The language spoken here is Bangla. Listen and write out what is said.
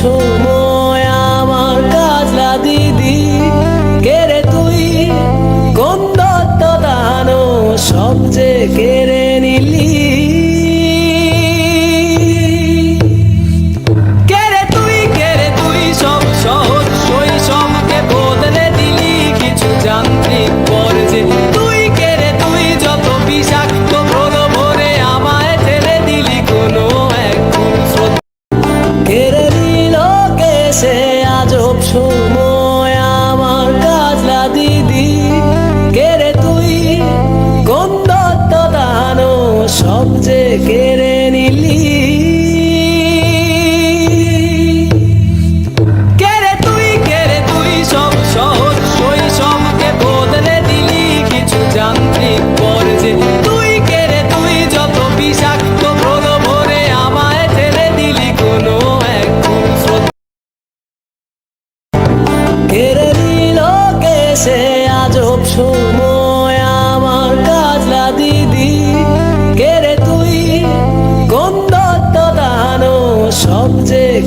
সময় আমার কাজলা দিদি। কেরে তুই? কোন দত্ত দানো সবচেয়ে কে সময় আমার কাজলা দিদি। কেড়ে তুই? কোন দত্ত দানো সবচেয়ে কেড়ে নিলি? জানতে পর যে সময় আমার কাজলা দিদি। কেরে তুই? কোন দানো সব যে